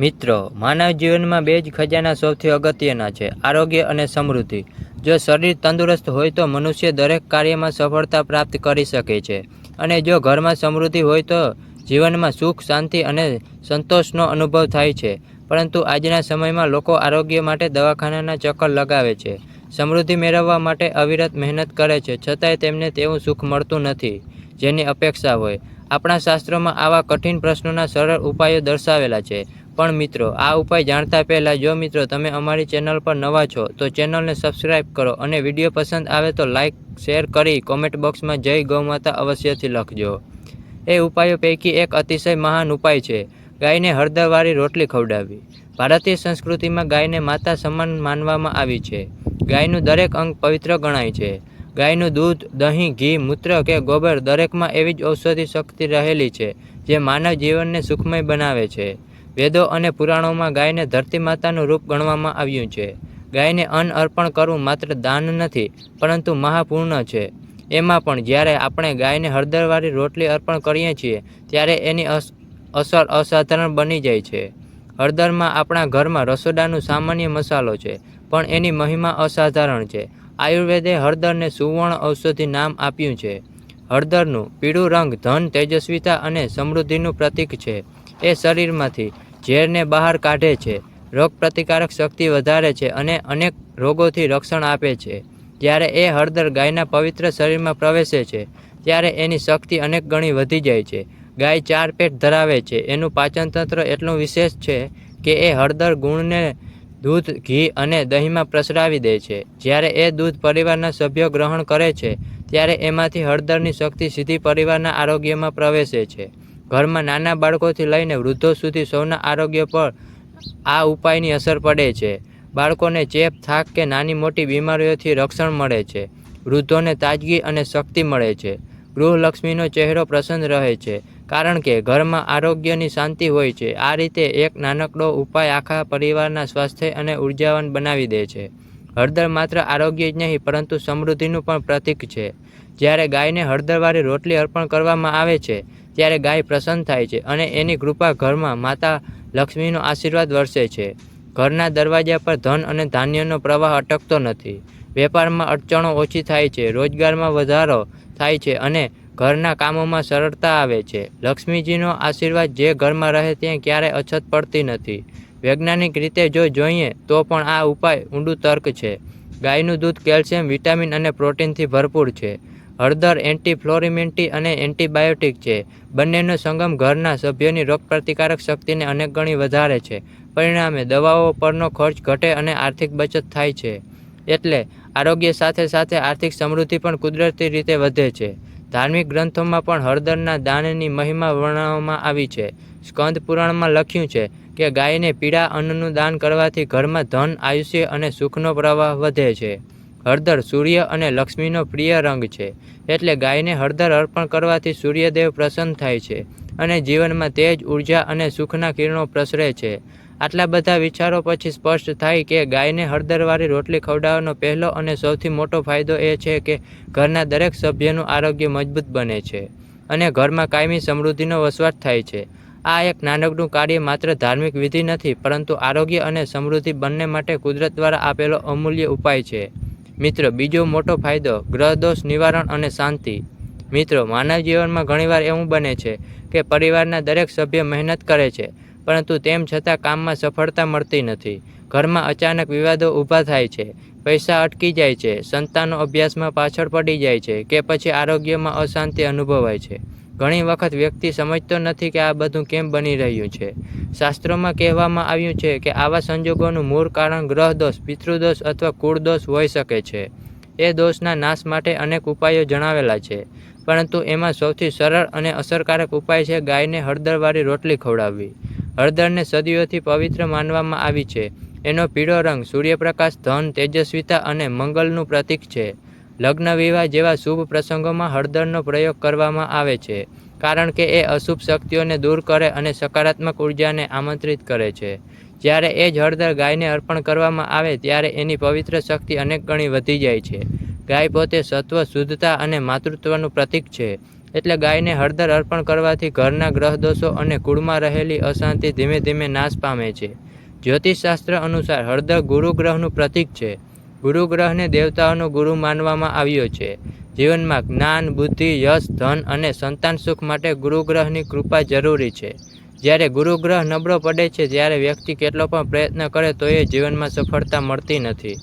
મિત્રો, માનવ જીવનમાં બે જ ખજાના સૌથી અગત્યના છે, આરોગ્ય અને સમૃદ્ધિ. જો શરીર તંદુરસ્ત હોય તો મનુષ્ય દરેક કાર્યમાં સફળતા પ્રાપ્ત કરી શકે છે. અને જો ઘરમાં સમૃદ્ધિ હોય તો જીવનમાં સુખ, શાંતિ અને સંતોષનો અનુભવ થાય છે. પરંતુ આજના સમયમાં લોકો આરોગ્ય માટે દવાખાનાના ચક્કર લગાવે છે. સમૃદ્ધિ મેળવવા માટે અવિરત મહેનત કરે છે, છતાંય તેમને તેવું સુખ મળતું નથી, જેની અપેક્ષા હોય. આપણા શાસ્ત્રોમાં આવા કઠિન પ્રશ્નોના સરળ ઉપાયો દર્શાવેલા છે. પણ મિત્રો, આ ઉપાય જાણતા પહેલાં જો મિત્રો તમે અમારી ચેનલ પર નવા છો, તો ચેનલને સબસ્ક્રાઇબ કરો અને વીડિયો પસંદ આવે તો લાઇક, શેર કરી કોમેન્ટ બોક્સમાં જય ગૌમાતા અવશ્યથી લખજો. એ ઉપાયો પૈકી એક અતિશય મહાન ઉપાય છે, ગાયને હળદરવાળી રોટલી ખવડાવવી. ભારતીય સંસ્કૃતિમાં ગાયને માતા સમાન માનવામાં આવી છે. ગાયનું દરેક અંગ પવિત્ર ગણાય છે. ગાયનું દૂધ, દહીં, ઘી, મૂત્ર કે ગોબર દરેકમાં એવી જ ઔષધિ શક્તિ રહેલી છે, જે માનવ જીવનને સુખમય બનાવે છે. વેદો અને પુરાણોમાં ગાયને ધરતી માતાનું રૂપ ગણવામાં આવ્યું છે. ગાયને અન્ન અર્પણ કરવું માત્ર દાન નથી, પરંતુ મહાપૂર્ણ છે. એમાં પણ જ્યારે આપણે ગાયને હળદરવાળી રોટલી અર્પણ કરીએ છીએ, ત્યારે એની અસ, અસર અસાધારણ બની જાય છે. હળદરમાં આપણા ઘરમાં રસોડાનું સામાન્ય મસાલો છે, પણ એની મહિમા અસાધારણ છે. આયુર્વેદે હળદરને સુવર્ણ ઔષધિ નામ આપ્યું છે. હળદરનું પીળું રંગ ધન તેજસ્વીતા અને સમૃદ્ધિનું પ્રતીક છે. એ શરીરમાંથી ઝેરને બહાર કાઢે છે. રોગપ્રતિકારક શક્તિ વધારે છે અને અનેક રોગોથી રક્ષણ આપે છે. જ્યારે એ હળદર ગાયના પવિત્ર શરીરમાં પ્રવેશે છે, ત્યારે એની શક્તિ અનેક ગણી વધી જાય છે. ગાય ચાર પેટ ધરાવે છે. એનું પાચનતંત્ર એટલું વિશેષ છે કે એ હળદર ગુણને દૂધ, ઘી અને દહીંમાં પ્રસરાવી દે છે. જ્યારે એ દૂધ પરિવારના સભ્યો ગ્રહણ કરે છે, ત્યારે એમાંથી હળદરની શક્તિ સીધી પરિવારના આરોગ્યમાં પ્રવેશે છે. ઘરમાં નાના બાળકોથી લઈને વૃદ્ધો સુધી સૌના આરોગ્ય પર આ ઉપાયની અસર પડે છે. બાળકોને ચેપ, થાક કે નાની મોટી બીમારીઓથી રક્ષણ મળે છે. વૃદ્ધોને તાજગી અને શક્તિ મળે છે. ગૃહલક્ષ્મીનો ચહેરો પ્રસન્ન રહે છે, કારણ કે ઘરમાં આરોગ્યની શાંતિ હોય છે. આ રીતે એક નાનકડો ઉપાય આખા પરિવારના સ્વાસ્થ્ય અને ઉર્જાવાન બનાવી દે છે. હળદર માત્ર આરોગ્ય જ નહીં, પરંતુ સમૃદ્ધિનું પણ પ્રતીક છે. જ્યારે ગાયને હળદરવાળી રોટલી અર્પણ કરવામાં આવે છે ત્યારે ગાય પ્રસન્ન થાય છે અને એની કૃપા ઘરમાં માતા લક્ષ્મીનો આશીર્વાદ વરસે છે. ઘરના દરવાજા પર ધન અને ધાન્યનો પ્રવાહ અટકતો નથી. વેપારમાં અડચણો ઓછી થાય છે, રોજગારમાં વધારો થાય છે અને ઘરના કામોમાં સરળતા આવે છે. લક્ષ્મીજીનો આશીર્વાદ જે ઘરમાં રહે ત્યાં ક્યારેય અછત પડતી નથી. વૈજ્ઞાનિક રીતે જો જોઈએ તો પણ આ ઉપાય ઊંડું તર્ક છે. ગાયનું દૂધ કેલ્શિયમ, વિટામિન અને પ્રોટીનથી ભરપૂર છે. હળદર એન્ટીફ્લોરિમેન્ટી અને એન્ટીબાયોટિક છે. બંનેનો સંગમ ઘરના સભ્યોની રોગપ્રતિકારક શક્તિને અનેક ગણી વધારે છે. પરિણામે દવાઓ પરનો ખર્ચ ઘટે અને આર્થિક બચત થાય છે. એટલે આરોગ્ય સાથે સાથે આર્થિક સમૃદ્ધિ પણ કુદરતી રીતે વધે છે. ધાર્મિક ગ્રંથોમાં પણ હળદરના દાનની મહિમા વર્ણવવામાં આવી છે. સ્કંદ પુરાણમાં લખ્યું છે કે ગાયને પીળા અન્નનું દાન કરવાથી ઘરમાં ધન, આયુષ્ય અને સુખનો પ્રવાહ વધે છે. હળદર સૂર્ય અને લક્ષ્મીનો પ્રિય રંગ છે. એટલે ગાયને હળદર અર્પણ કરવાથી સૂર્યદેવ પ્રસન્ન થાય છે અને જીવનમાં તેજ ઊર્જા અને સુખના કિરણો પ્રસરે છે. આટલા બધા વિચારો પછી સ્પષ્ટ થાય કે ગાયને હળદરવાળી રોટલી ખવડાવવાનો પહેલો અને સૌથી મોટો ફાયદો એ છે કે ઘરના દરેક સભ્યનું આરોગ્ય મજબૂત બને છે અને ઘરમાં કાયમી સમૃદ્ધિનો વસવાટ થાય છે. આ એક નાનકડું કાર્ય માત્ર ધાર્મિક વિધિ નથી, પરંતુ આરોગ્ય અને સમૃદ્ધિ બંને માટે કુદરત દ્વારા આપેલો અમૂલ્ય ઉપાય છે. મિત્રો, બીજો મોટો ફાયદો ગ્રહદોષ નિવારણ અને શાંતિ. મિત્રો, માનવ જીવનમાં ઘણીવાર એવું બને છે કે પરિવારના દરેક સભ્ય મહેનત કરે છે, પરંતુ તેમ છતાં કામમાં સફળતા મળતી નથી. ઘરમાં અચાનક વિવાદો ઊભા થાય છે, પૈસા અટકી જાય છે, સંતાનો અભ્યાસમાં પાછળ પડી જાય છે, કે પછી આરોગ્યમાં અશાંતિ અનુભવાય છે. ઘણી વખત વ્યક્તિ સમજતો નથી કે આ બધું કેમ બની રહ્યું છે. શાસ્ત્રોમાં કહેવામાં આવ્યું છે કે આવા સંજોગોનું મૂળ કારણ ગ્રહદોષ, પિતૃદોષ અથવા કુળદોષ હોઈ શકે છે. એ દોષના નાશ માટે અનેક ઉપાયો જણાવેલા છે. પરંતુ એમાં સૌથી સરળ અને અસરકારક ઉપાય છે ગાયને હળદરવાળી રોટલી ખવડાવવી. હળદરને સદીઓથી પવિત્ર માનવામાં આવી છે. એનો પીળો રંગ સૂર્યપ્રકાશ, ધન, તેજસ્વીતા અને મંગલનું પ્રતીક છે. લગ્ન વિવાહ જેવા શુભ પ્રસંગોમાં હળદરનો પ્રયોગ કરવામાં આવે છે, કારણ કે એ અશુભ શક્તિઓને દૂર કરે અને સકારાત્મક ઉર્જાને આમંત્રિત કરે છે. જ્યારે એ જ હળદર ગાયને અર્પણ કરવામાં આવે, ત્યારે એની પવિત્ર શક્તિ અનેક ગણી વધી જાય છે. ગાય પોતે સત્વ, શુદ્ધતા અને માતૃત્વનું પ્રતીક છે, એટલે ગાયને હળદર અર્પણ કરવાથી ઘરના ગ્રહ દોષો અને કુળમાં રહેલી અશાંતિ ધીમે ધીમે નાશ પામે છે. જ્યોતિષશાસ્ત્ર અનુસાર હળદર ગુરુ ગ્રહનું પ્રતીક છે ગુરુ ગ્રહને દેવતાઓનો ગુરુ માનવામાં આવ્યો છે. જીવનમાં જ્ઞાન, બુદ્ધિ, યશ, ધન અને સંતાન સુખ માટે ગુરુ ગ્રહની કૃપા જરૂરી છે. જ્યારે ગુરુ ગ્રહ નબળો પડે છે, ત્યારે વ્યક્તિ કેટલો પણ પ્રયત્ન કરે તો એ જીવનમાં સફળતા મળતી નથી.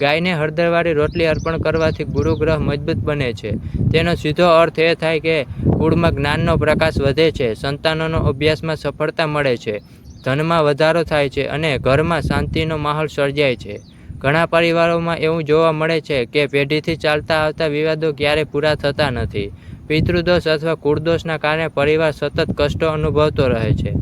ગાયને હળદરવાળી રોટલી અર્પણ કરવાથી ગુરુ ગ્રહ મજબૂત બને છે. તેનો સીધો અર્થ એ થાય કે કુળમાં જ્ઞાનનો પ્રકાશ વધે છે, સંતાનોનો અભ્યાસમાં સફળતા મળે છે, ધનમાં વધારો થાય છે અને ઘરમાં શાંતિનો માહોલ સર્જાય છે. ઘણા પરિવારોમાં એવું જોવા મળે છે કે પેઢીથી ચાલતા આવતા વિવાદો ક્યારેય પૂરા થતા નથી. પિતૃદોષ અથવા કુળદોષના કારણે પરિવાર સતત કષ્ટો અનુભવતો રહે છે.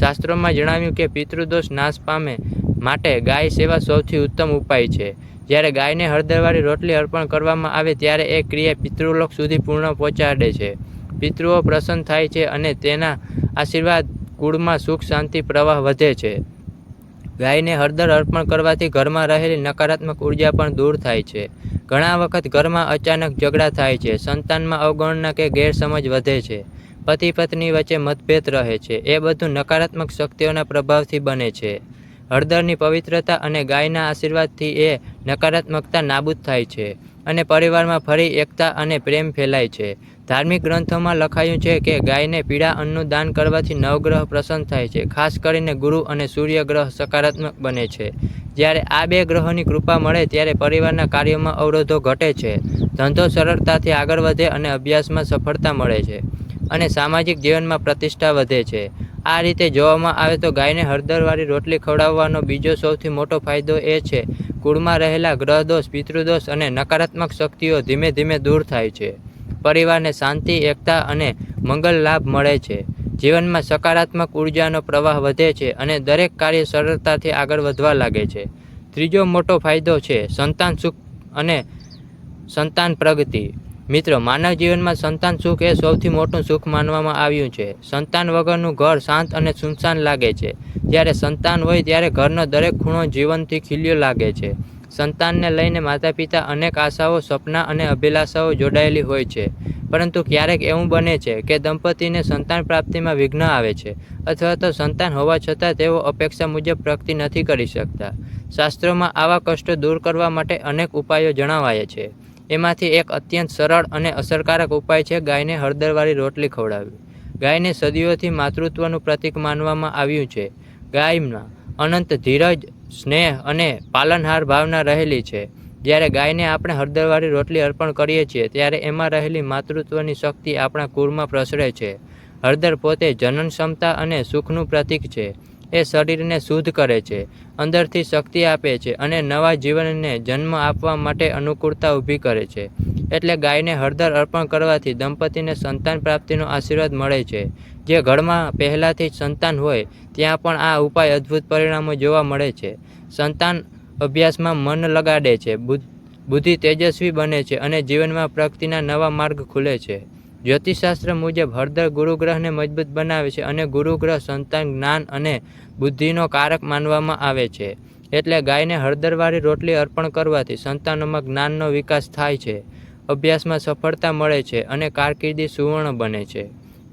શાસ્ત્રોમાં જણાવ્યું કે પિતૃદોષ નાશ પામે માટે ગાય સેવા સૌથી ઉત્તમ ઉપાય છે. જ્યારે ગાયને હળદરવાળી રોટલી અર્પણ કરવામાં આવે ત્યારે એ ક્રિયા પિતૃલોક સુધી પૂર્ણ પહોંચાડે છે. પિતૃઓ પ્રસન્ન થાય છે અને તેના આશીર્વાદ કુળમાં સુખ, શાંતિ, પ્રવાહ વધે છે. ગાયને હળદર અર્પણ કરવાથી ઘરમાં રહેલી નકારાત્મક ઊર્જા પણ દૂર થાય છે. ઘણા વખત ઘરમાં અચાનક ઝઘડા થાય છે. સંતાનમાં અવગણના કે ગેરસમજ વધે છે. પતિ પત્ની વચ્ચે મતભેદ રહે છે. એ બધું નકારાત્મક શક્તિઓના પ્રભાવથી બને છે. હળદરની પવિત્રતા અને ગાયના આશીર્વાદથી એ નકારાત્મકતા નાબૂદ થાય છે અને પરિવારમાં ફરી એકતા અને પ્રેમ ફેલાય છે. ધાર્મિક ગ્રંથોમાં લખાયું છે કે ગાયને પીળા અન્નનું દાન કરવાથી નવગ્રહ પ્રસન્ન થાય છે. ખાસ કરીને ગુરુ અને સૂર્ય ગ્રહ સકારાત્મક બને છે. જ્યારે આ બે ગ્રહોની કૃપા મળે ત્યારે પરિવારના કાર્યોમાં અવરોધો ઘટે છે. ધંધો સરળતાથી આગળ વધે અને અભ્યાસમાં સફળતા મળે છે અને સામાજિક જીવનમાં પ્રતિષ્ઠા વધે છે. આ રીતે જોવામાં આવે તો ગાયને હળદરવાળી રોટલી ખવડાવવાનો બીજો સૌથી મોટો ફાયદો એ છે. કુળમાં રહેલા ગ્રહદોષ, પિતૃદોષ અને નકારાત્મક શક્તિઓ ધીમે ધીમે દૂર થાય છે. પરિવારને શાંતિ, એકતા અને મંગલ લાભ મળે છે. જીવનમાં સકારાત્મક ઉર્જાનો પ્રવાહ વધે છે અને દરેક કાર્ય સરળતાથી આગળ વધવા લાગે છે. ત્રીજો મોટો ફાયદો છે સંતાન સુખ અને સંતાન પ્રગતિ. મિત્રો, માનવ જીવનમાં સંતાન સુખ એ સૌથી મોટું સુખ માનવામાં આવ્યું છે. સંતાન વગરનું ઘર શાંત અને સુનસાન લાગે છે. જ્યારે સંતાન હોય ત્યારે ઘરનો દરેક ખૂણો જીવનથી ખીલ્યો લાગે છે. સંતાનને લઈને માતા પિતા અનેક આશાઓ સપના અને અભિલાષાઓ જોડાયેલી હોય છે. પરંતુ ક્યારેક એવું બને છે કે દંપતીને સંતાન પ્રાપ્તિમાં વિઘ્ન આવે છે અથવા તો સંતાન હોવા છતાં તેઓ અપેક્ષા મુજબ પ્રગતિ નથી કરી શકતા. શાસ્ત્રોમાં આવા કષ્ટો દૂર કરવા માટે અનેક ઉપાયો જણાવાયા છે. એમાંથી એક અત્યંત સરળ અને અસરકારક ઉપાય છે ગાયને હળદરવાળી રોટલી ખવડાવવી. ગાયને સદીઓથી માતૃત્વનું પ્રતીક માનવામાં આવ્યું છે. ગાયમાં અનંત ધીરજ સ્નેહ અને પાલનહાર ભાવના રહેલી છે. જ્યારે ગાયને આપણે હળદરવાળી રોટલી અર્પણ કરીએ છીએ, ત્યારે એમાં રહેલી માતૃત્વની શક્તિ આપણા કુળમાં પ્રસરે છે. હળદર પોતે જનન ક્ષમતા અને સુખનું પ્રતીક છે. એ શરીરને શુદ્ધ કરે છે, અંદરથી શક્તિ આપે છે અને નવા જીવનને જન્મ આપવા માટે અનુકૂળતા ઊભી કરે છે. એટલે ગાયને હળદર અર્પણ કરવાથી દંપતીને સંતાન પ્રાપ્તિનો આશીર્વાદ મળે છે. જે ઘરમાં પહેલાંથી જ સંતાન હોય, ત્યાં પણ આ ઉપાય અદ્ભુત પરિણામો જોવા મળે છે. સંતાન અભ્યાસમાં મન લગાડે છે, બુદ્ધિ તેજસ્વી બને છે અને જીવનમાં પ્રગતિના નવા માર્ગ ખુલે છે. જ્યોતિષશાસ્ત્ર મુજબ હળદર ગુરુગ્રહને મજબૂત બનાવે છે અને ગુરુગ્રહ સંતાન, જ્ઞાન અને બુદ્ધિનો કારક માનવામાં આવે છે. એટલે ગાયને હળદરવાળી રોટલી અર્પણ કરવાથી સંતાનોમાં જ્ઞાનનો વિકાસ થાય છે. અભ્યાસમાં સફળતા મળે છે અને કારકિર્દી સુવર્ણ બને છે.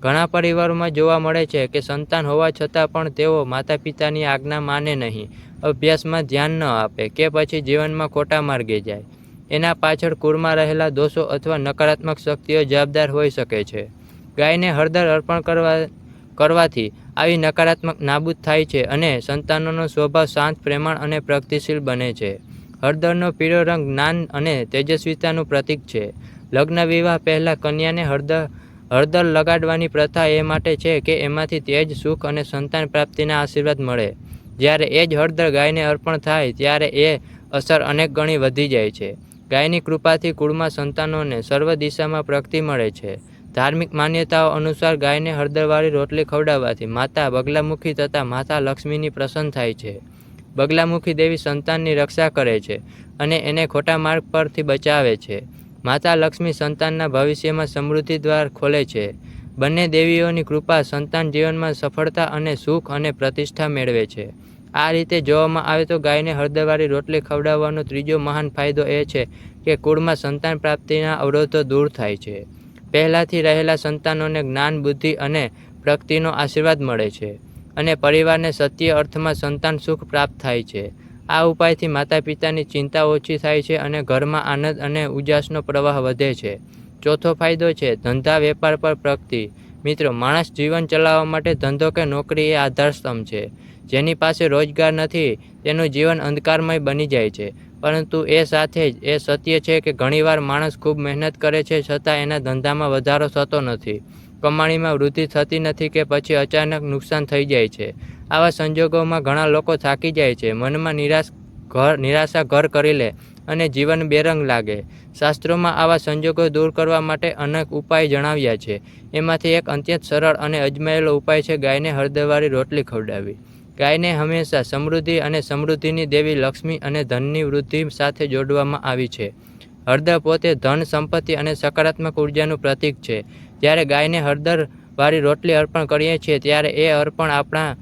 ઘણા પરિવારોમાં જોવા મળે છે કે સંતાન હોવા છતાં પણ તેઓ માતા પિતાની આજ્ઞા માને નહીં, અભ્યાસમાં ધ્યાન ન આપે કે પછી જીવનમાં ખોટા માર્ગે જાય. એના પાછળ કુળમાં રહેલા દોષો અથવા નકારાત્મક શક્તિઓ જવાબદાર હોઈ શકે છે. ગાયને હળદર અર્પણ કરવા, કરવાથી આવી નકારાત્મક નાબૂદ થાય છે અને સંતાનોનો સ્વભાવ શાંત, પ્રેમાળ અને પ્રગતિશીલ બને છે. હળદરનો પીળો રંગ જ્ઞાન અને તેજસ્વીતાનું પ્રતીક છે. લગ્ન વિવાહ પહેલાં કન્યાને હળદર હળદર લગાડવાની પ્રથા એ માટે છે કે એમાંથી તેજ, સુખ અને સંતાન પ્રાપ્તિના આશીર્વાદ મળે. જ્યારે એ જ હળદર ગાયને અર્પણ થાય, ત્યારે એ અસર અનેક ગણી વધી જાય છે. ગાયની કૃપાથી કુળમાં સંતાનોને સર્વ દિશામાં પ્રગતિ મળે છે. ધાર્મિક માન્યતાઓ અનુસાર ગાયને હળદરવાળી રોટલી ખવડાવવાથી માતા બગલામુખી તથા માતા લક્ષ્મીની પ્રસન્ન થાય છે. બગલામુખી દેવી સંતાનની રક્ષા કરે છે અને એને ખોટા માર્ગ પરથી બચાવે છે. માતા લક્ષ્મી સંતાનના ભવિષ્યમાં સમૃદ્ધિ દ્વાર ખોલે છે. બંને દેવીઓની કૃપા સંતાન જીવનમાં સફળતા અને સુખ અને પ્રતિષ્ઠા મેળવે છે. આ રીતે જોવામાં આવે તો ગાયને હળદરવાળી રોટલી ખવડાવવાનો ત્રીજો મહાન ફાયદો એ છે કે કુળમાં સંતાન પ્રાપ્તિના અવરોધો દૂર થાય છે. પહેલાંથી રહેલા સંતાનોને જ્ઞાન, બુદ્ધિ અને પ્રગતિનો આશીર્વાદ મળે છે અને પરિવારને સત્ય અર્થમાં સંતાન સુખ પ્રાપ્ત થાય છે. આ ઉપાયથી માતા પિતાની ચિંતા ઓછી થાય છે અને ઘરમાં આનંદ અને ઉજાસનો પ્રવાહ વધે છે. ચોથો ફાયદો છે, ધંધા વેપાર પર પ્રગતિ. મિત્રો, માણસ જીવન ચલાવવા માટે ધંધો કે નોકરી એ આધારસ્તંભ છે. જેની પાસે રોજગાર નથી, તેનું જીવન અંધકારમય બની જાય છે. પરંતુ એ સાથે જ એ સત્ય છે કે ઘણીવાર માણસ ખૂબ મહેનત કરે છે છતાં એના ધંધામાં વધારો થતો નથી. કમાણીમાં વૃદ્ધિ થતી નથી કે પછી અચાનક નુકસાન થઈ જાય છે. આવા સંજોગોમાં ઘણા લોકો થાકી જાય છે. મનમાં નિરાશ ઘર, નિરાશા ઘર કરી લે અને જીવન બેરંગ લાગે. શાસ્ત્રોમાં આવા સંજોગો દૂર કરવા માટે અનેક ઉપાય જણાવ્યા છે. એમાંથી એક અત્યંત સરળ અને અજમાયેલો ઉપાય છે ગાયને હળદરવાળી રોટલી ખવડાવવી. ગાયને હંમેશા સમૃદ્ધિ અને સમૃદ્ધિની દેવી લક્ષ્મી અને ધનની વૃદ્ધિ સાથે જોડવામાં આવી છે. હળદર પોતે ધન, સંપત્તિ અને સકારાત્મક ઉર્જાનું પ્રતીક છે. જ્યારે ગાયને હળદરવાળી રોટલી અર્પણ કરીએ છીએ, ત્યારે એ અર્પણ આપણા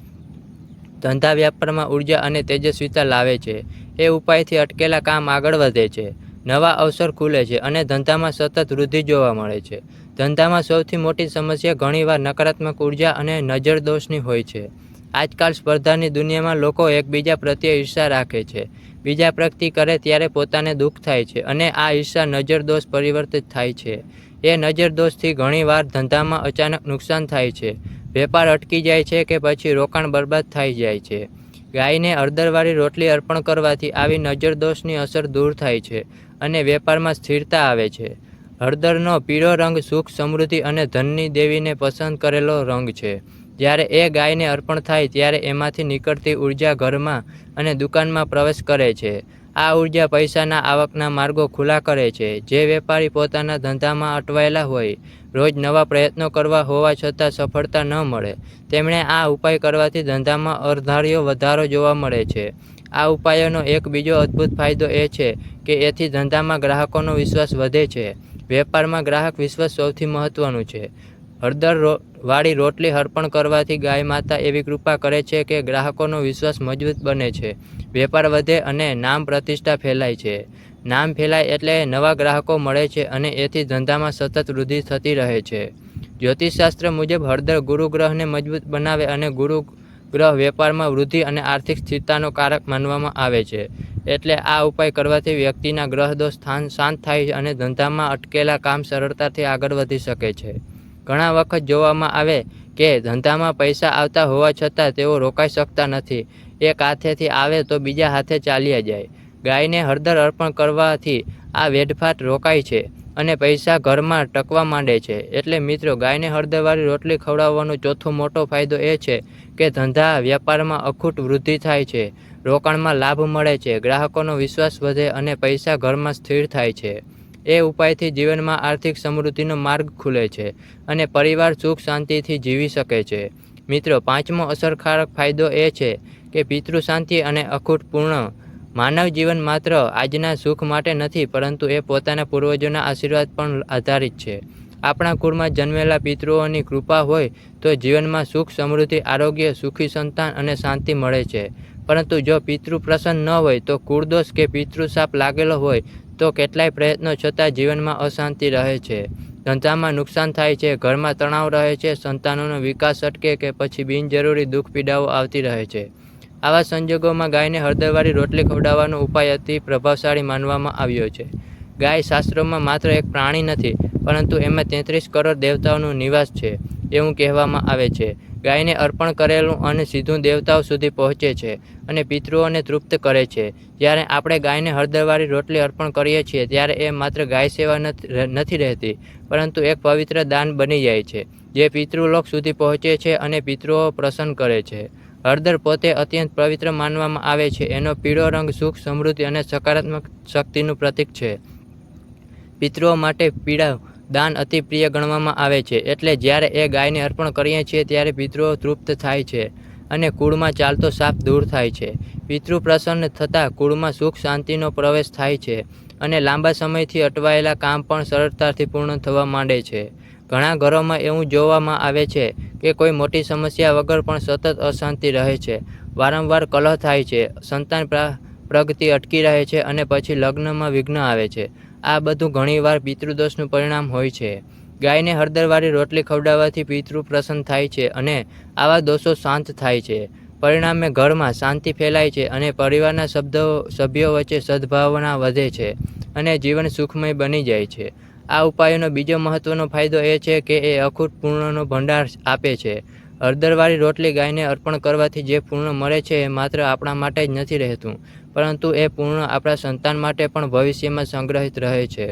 ધંધા વ્યાપારમાં ઊર્જા અને તેજસ્વીતા લાવે છે. એ ઉપાયથી અટકેલા કામ આગળ વધે છે. નવા અવસર ખુલે છે અને ધંધામાં સતત વૃદ્ધિ જોવા મળે છે. ધંધામાં સૌથી મોટી સમસ્યા ઘણીવાર નકારાત્મક ઊર્જા અને નજર દોષની હોય છે. આજકાલ સ્પર્ધાની દુનિયામાં લોકો એકબીજા પ્રત્યે ઈર્ષા રાખે છે. બીજા પ્રગતિ કરે ત્યારે પોતાને દુઃખ થાય છે અને આ ઈર્ષા નજરદોષ પરિવર્તિત થાય છે. એ નજરદોષથી ઘણીવાર ધંધામાં અચાનક નુકસાન થાય છે. વેપાર અટકી જાય છે કે પછી રોકાણ બરબાદ થઈ જાય છે. ગાયને હળદરવાળી રોટલી અર્પણ કરવાથી આવી નજરદોષની અસર દૂર થાય છે અને વેપારમાં સ્થિરતા આવે છે. હળદરનો પીળો રંગ સુખ, સમૃદ્ધિ અને ધનની દેવીને પસંદ કરેલો રંગ છે. જ્યારે એ ગાયને અર્પણ થાય ત્યારે એમાંથી નીકળતી ઊર્જા ઘરમાં અને દુકાનમાં પ્રવેશ કરે છે. આ ઊર્જા પૈસાના આવકના માર્ગો ખુલ્લા કરે છે. જે વેપારી પોતાના ધંધામાં અટવાયેલા હોય, રોજ નવા પ્રયત્નો કરવા હોવા છતાં સફળતા ન મળે. તેમણે આ ઉપાય કરવાથી ધંધામાં અર્ધાર્યો વધારો જોવા મળે છે. આ ઉપાયોનો એક બીજો અદ્ભુત ફાયદો એ છે કે એથી ધંધામાં ગ્રાહકોનો વિશ્વાસ વધે છે. વેપારમાં ગ્રાહક વિશ્વાસ સૌથી મહત્ત્વનું છે. હળદર વાળી રોટલી અર્પણ કરવાથી ગાય માતા એવી કૃપા કરે છે કે ગ્રાહકોનો વિશ્વાસ મજબૂત બને છે. વેપાર વધે અને નામ પ્રતિષ્ઠા ફેલાય છે. નામ ફેલાય એટલે નવા ગ્રાહકો મળે છે અને એથી ધંધામાં સતત વૃદ્ધિ થતી રહે છે. જ્યોતિષશાસ્ત્ર મુજબ હળદર ગુરુ ગ્રહને મજબૂત બનાવે અને ગુરુ ગ્રહ વેપારમાં વૃદ્ધિ અને આર્થિક સ્થિરતાનો કારક માનવામાં આવે છે. એટલે આ ઉપાય કરવાથી વ્યક્તિના ગ્રહ દોષ સ્થાન શાંત થાય છે અને ધંધામાં અટકેલા કામ સરળતાથી આગળ વધી શકે છે. ઘણા વખત જોવામાં આવે કે ધંધામાં પૈસા આવતા હોવા છતાં તેઓ રોકાઈ શકતા નથી. એક હાથેથી આવે તો બીજા હાથે ચાલ્યા જાય. ગાયને હળદર અર્પણ કરવાથી આ વેડફાટ રોકાય છે અને પૈસા ઘરમાં ટકવા માંડે છે. એટલે મિત્રો, ગાયને હળદરવાળી રોટલી ખવડાવવાનો ચોથો મોટો ફાયદો એ છે કે ધંધા વ્યાપારમાં અખૂટ વૃદ્ધિ થાય છે. રોકાણમાં લાભ મળે છે, ગ્રાહકોનો વિશ્વાસ વધે અને પૈસા ઘરમાં સ્થિર થાય છે. એ ઉપાયથી જીવનમાં આર્થિક સમૃદ્ધિનો માર્ગ ખુલે છે અને પરિવાર સુખ શાંતિથી જીવી શકે છે. મિત્રો, પાંચમો અસરકારક ફાયદો એ છે કે પિતૃ શાંતિ અને અખૂટ પૂર્ણ માનવ જીવન માત્ર આજના સુખ માટે નથી, પરંતુ એ પોતાના પૂર્વજોના આશીર્વાદ પણ આધારિત છે. આપણા કુળમાં જન્મેલા પિતૃઓની કૃપા હોય તો જીવનમાં સુખ, સમૃદ્ધિ, આરોગ્ય, સુખી સંતાન અને શાંતિ મળે છે. પરંતુ જો પિતૃ પ્રસન્ન ન હોય તો કુળદોષ કે પિતૃશાપ લાગેલો હોય તો કેટલાય પ્રયત્નો છતાં જીવનમાં અશાંતિ રહે છે. ધંધામાં નુકસાન થાય છે, ઘરમાં તણાવ રહે છે, સંતાનોનો વિકાસ અટકે કે પછી બિનજરૂરી દુઃખ પીડાઓ આવતી રહે છે. આવા સંજોગોમાં ગાયને હળદરવાળી રોટલી ખવડાવવાનો ઉપાય અતિ પ્રભાવશાળી માનવામાં આવ્યો છે. ગાય શાસ્ત્રોમાં માત્ર એક પ્રાણી નથી, પરંતુ એમાં તેત્રીસ કરોડ દેવતાઓનો નિવાસ છે. એવું કહેવામાં આવે છે. ગાયને અર્પણ કરેલું અને સીધું દેવતાઓ સુધી પહોંચે છે અને પિતૃઓને તૃપ્ત કરે છે. જ્યારે આપણે ગાયને હળદરવાળી રોટલી અર્પણ કરીએ છીએ, ત્યારે એ માત્ર ગાય સેવા નથી રહેતી, પરંતુ એક પવિત્ર દાન બની જાય છે, જે પિતૃલોક સુધી પહોંચે છે અને પિતૃઓ પ્રસન્ન કરે છે. હળદર પોતે અત્યંત પવિત્ર માનવામાં આવે છે. એનો પીળો રંગ સુખ, સમૃદ્ધિ અને સકારાત્મક શક્તિનું પ્રતીક છે. પિતૃઓ માટે પીળા દાન અતિ પ્રિય ગણવામાં આવે છે. એટલે જ્યારે એ ગાયને અર્પણ કરીએ છીએ ત્યારે પિતૃઓ તૃપ્ત થાય છે અને કુળમાં ચાલતો સાપ દૂર થાય છે. પિતૃ પ્રસન્ન થતાં કુળમાં સુખ શાંતિનો પ્રવેશ થાય છે અને લાંબા સમયથી અટવાયેલા કામ પણ સરળતાથી પૂર્ણ થવા માંડે છે. ઘણા ઘરોમાં એવું જોવામાં આવે છે કે કોઈ મોટી સમસ્યા વગર પણ સતત અશાંતિ રહે છે. વારંવાર કલહ થાય છે, સંતાન પ્રગતિ અટકી રહે છે અને પછી લગ્નમાં વિઘ્ન આવે છે. આ બધું ઘણીવાર પિતૃદોષનું પરિણામ હોય છે. ગાયને હળદરવાળી રોટલી ખવડાવવાથી પિતૃ પ્રસન્ન થાય છે અને આવા દોષો શાંત થાય છે. પરિણામે ઘરમાં શાંતિ ફેલાય છે અને પરિવારના શબ્દો, સભ્યો વચ્ચે સદભાવના વધે છે અને જીવન સુખમય બની જાય છે. આ ઉપાયોનો બીજો મહત્ત્વનો ફાયદો એ છે કે એ અખૂટ પૂર્ણનો ભંડાર આપે છે. હળદરવાળી રોટલી ગાયને અર્પણ કરવાથી જે પૂર્ણ મળે છે એ માત્ર આપણા માટે જ નથી રહેતું, પરંતુ એ પૂર્ણ આપણા સંતાન માટે પણ ભવિષ્યમાં સંગ્રહિત રહે છે.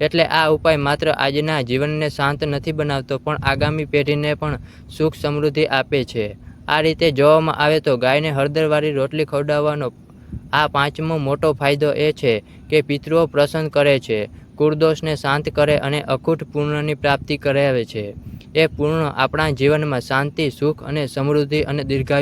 એટલે આ ઉપાય માત્ર આજના જીવનને શાંત નથી બનાવતો, પણ આગામી પેઢીને પણ સુખ સમૃદ્ધિ આપે છે. આ રીતે જોવામાં આવે તો ગાયને હળદરવાળી રોટલી ખવડાવવાનો આ પાંચમો મોટો ફાયદો એ છે કે પિતૃઓ પ્રસન્ન કરે છે. કુળદોષને શાંત કરે અને અખૂટ પૂર્ણની પ્રાપ્તિ કરાવે છે. એ પૂર્ણ આપણા જીવનમાં શાંતિ, સુખ અને સમૃદ્ધિ અને દીર્ઘાયુ